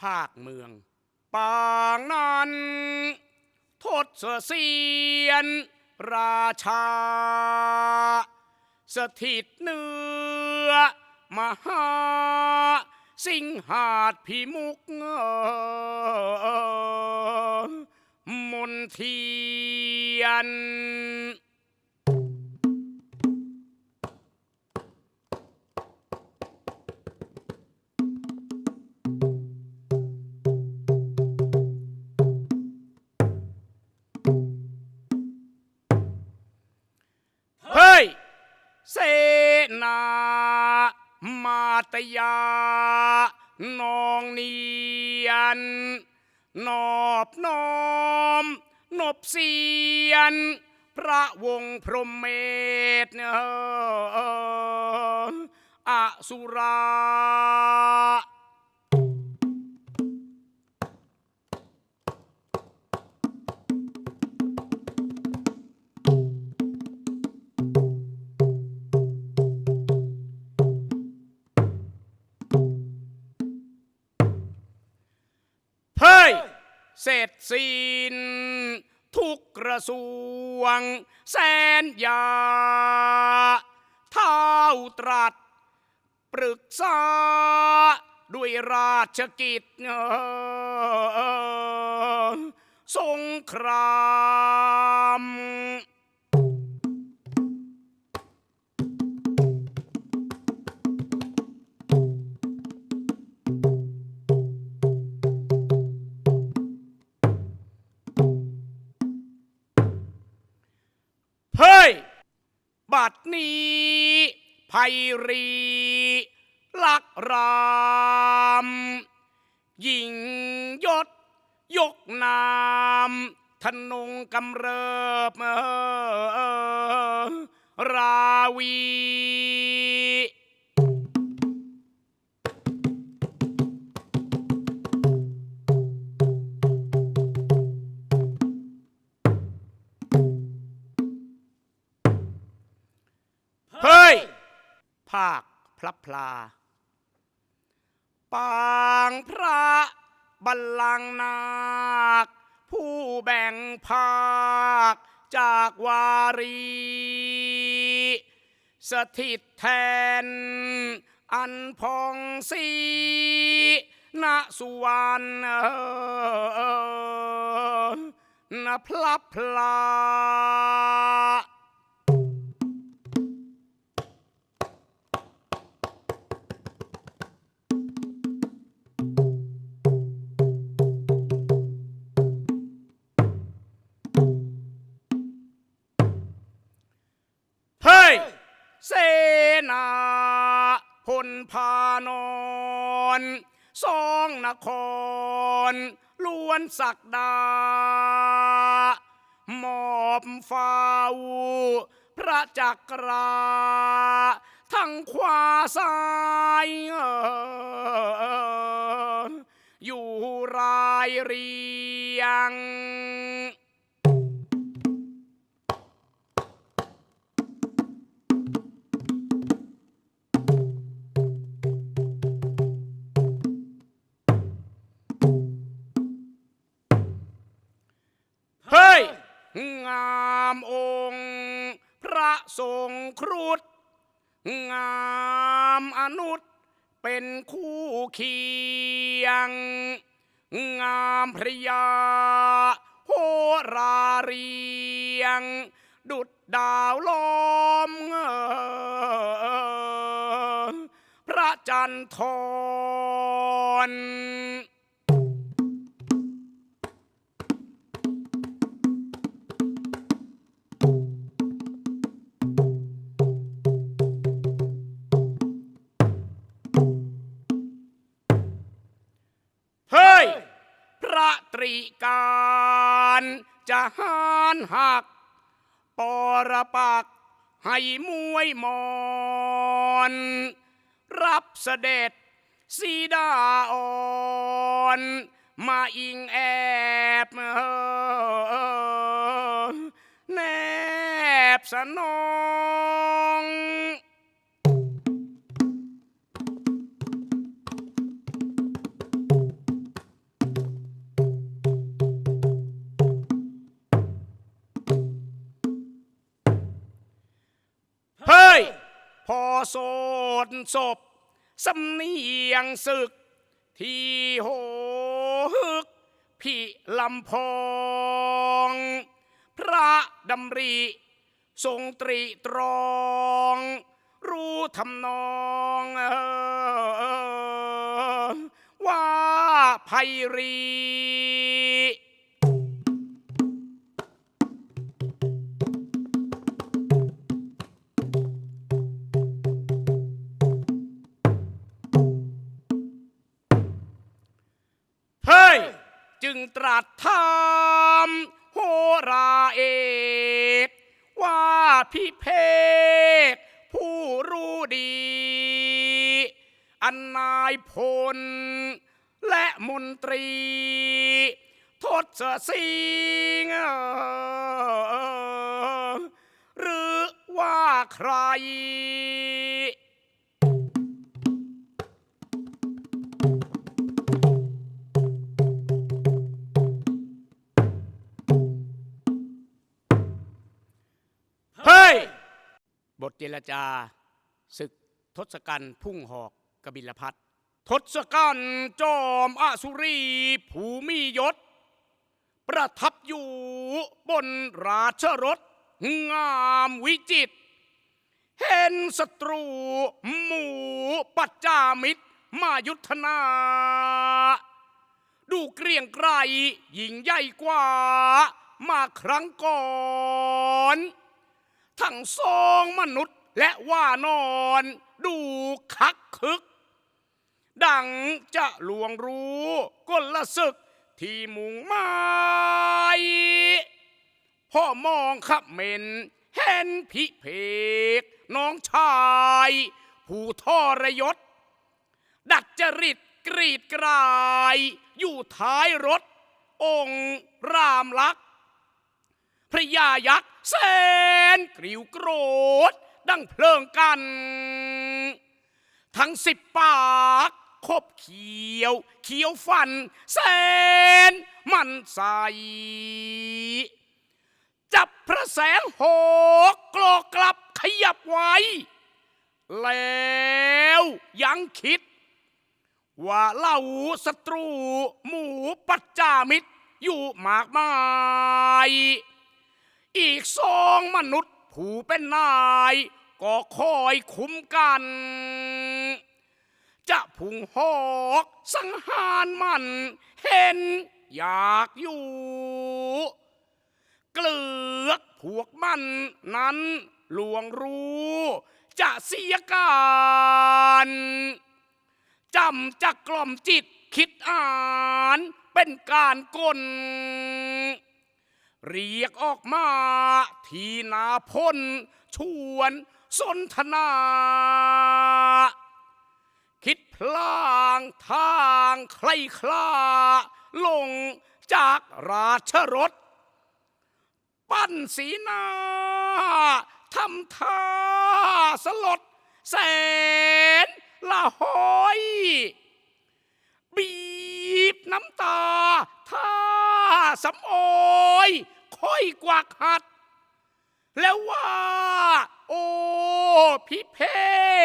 ภาคเมือง ปางนั้นทศเสียน ราชา สถิตเนื้อ มหา สิงหาดพิมุกมนเทียน นามาตยานองเนียน นอบน้อม นบเสียน พระวงศ์พรหมเมธอสุรา ระทรวง แสนยา เท้าตรัส ปรึกษา ด้วยราชกิจเอ่อสงคราม รีลักรามหญิงยศ ยกนามทนงกำเริบราวี ภาคพระพลา ปางพระบัลลังก์นาค ผู้แบ่งภาคจากวารี สถิตแทน อันพองสีณสุวรรณณพลับพลาานอนสองนครล้วนศักดามอบเฝ้าพระจักราทั้งขวาซ้ายอยู่รายเรียง นุษเป็นคู่เคียง งามพระยาโหราเรียง ดุดดาวล้อมเอ่อพระจันทร์ทรเการจะหานหัก ปรปักให้มวยมอนรับเสด็จสีดาอ่อนมาอิงแอบเออแนบสนอง สดศพสำเนียงศึก ที่โหฮึกพี่ลำพองพระดำริทรงตรีตรอง รู้ทำนองเอ่อว่าไพรี จึงตรัสถามโหราเอกว่าพิเพกผู้รู้ดี อันนายพล และมนตรี ทศสิงห์หรือว่าใคร รจาศึกทศกัณฐ์พุ่งหอกกบิลพัททศกัณฐ์จอมอสุรีผูมียศ ประทับอยู่บนราชรถ งามวิจิต เห็นศัตรู หมู่ปัจจามิตร มายุทธนา ดูเกรียงไกรยิงใหญ่กว่า มาครั้งก่อน ทั้งสองมนุษย์ และว่านอนดูคักคึก ดังจะลวงรู้ก้นละศึกที่มุงหมายพ่อมองขับเม็นเห็นพิเพกน้องชาย ผู้ทรยศ ดัดจริตกรีดกราย อยู่ท้ายรถ องค์รามลักษ์พระยายักษ์แสนกริวโกรธ ดังเพลิงกัน ทั้งสิบปากคบเขียว เขียวฟันแสนมันใส จับพระแสงโหกกลอกกลับขยับไว้ แล้วยังคิด ว่าเล่าศัตรูหมู่ปัจจามิตรอยู่มากมาย อีกสองมนุษย์ ผู้เป็นนาย ก็คอยคุ้มกัน จะพุงหอกสังหารมัน เห็นอยากอยู่ เกลือกพวกมันนั้นลวงรู้ จะเสียการจำจะกล่อมจิตคิดอ่านเป็นการกล เรียกออกมา ทีนาพลชวน สนทนา คิดพลางทางใครคลา ลงจากราชรถ ปั้นสีหน้าทำท่าสลด แสนละหอย บีบน้ำตา ท่าสำออย ค่อยกวักหัด แล้วว่า โอ้พี่เพ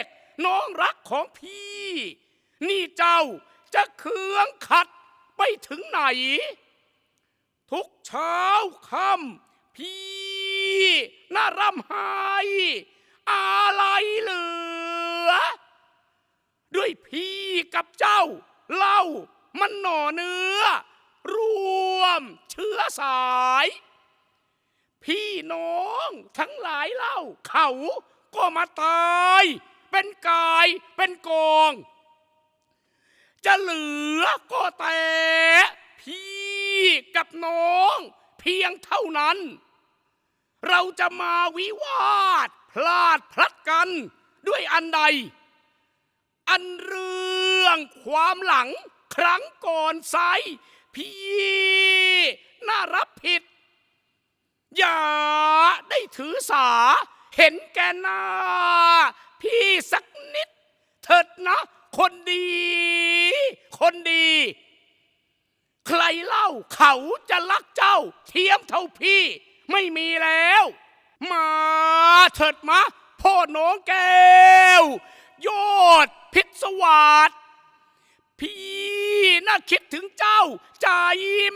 กน้องรักของพี่ นี่เจ้าจะเคืองขัดไปถึงไหน ทุกเช้าค่ำพี่น่ารำไห้อะไรเหลือ ด้วยพี่กับเจ้าเล่ามันหน่อเนื้อ รวมเชื้อสาย พี่น้องทั้งหลายเล่า เขาก็มาตาย เป็นกายเป็นกอง จะเหลือก็แต่พี่กับน้อง เพียงเท่านั้น เราจะมาวิวาท พลาดพลัดกันด้วยอันใด อันเรื่องความหลังครั้งก่อนไซพี่น่ารับผิด อย่าได้ถือสา เห็นแกหน้า พี่สักนิด เถิดนะ คนดี คนดี ใครเล่าเขาจะรักเจ้า เทียมเท่าพี่ไม่มีแล้ว มาเถิดมาพ่อน้องแก้วโยดพิศวาสพี่น่าคิดถึงเจ้า ใจ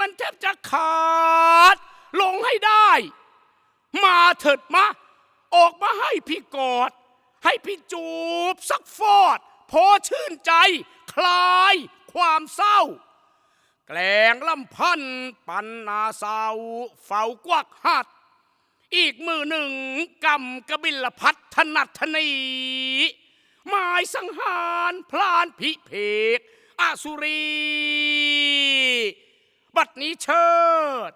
มันแทบจะขาด ลงให้ได้ มาเถิดมา ออกมาให้พี่กอด ให้พี่จูบสักฟอด พอชื่นใจ คลายความเศร้า แกลงลำพันปันนาเศร้าเฝ้ากวักหัด อีกมือหนึ่งกำกบิลพัฒนัทนีหมายสังหารพลานพิเพกอสุรี บัดนี้เชิด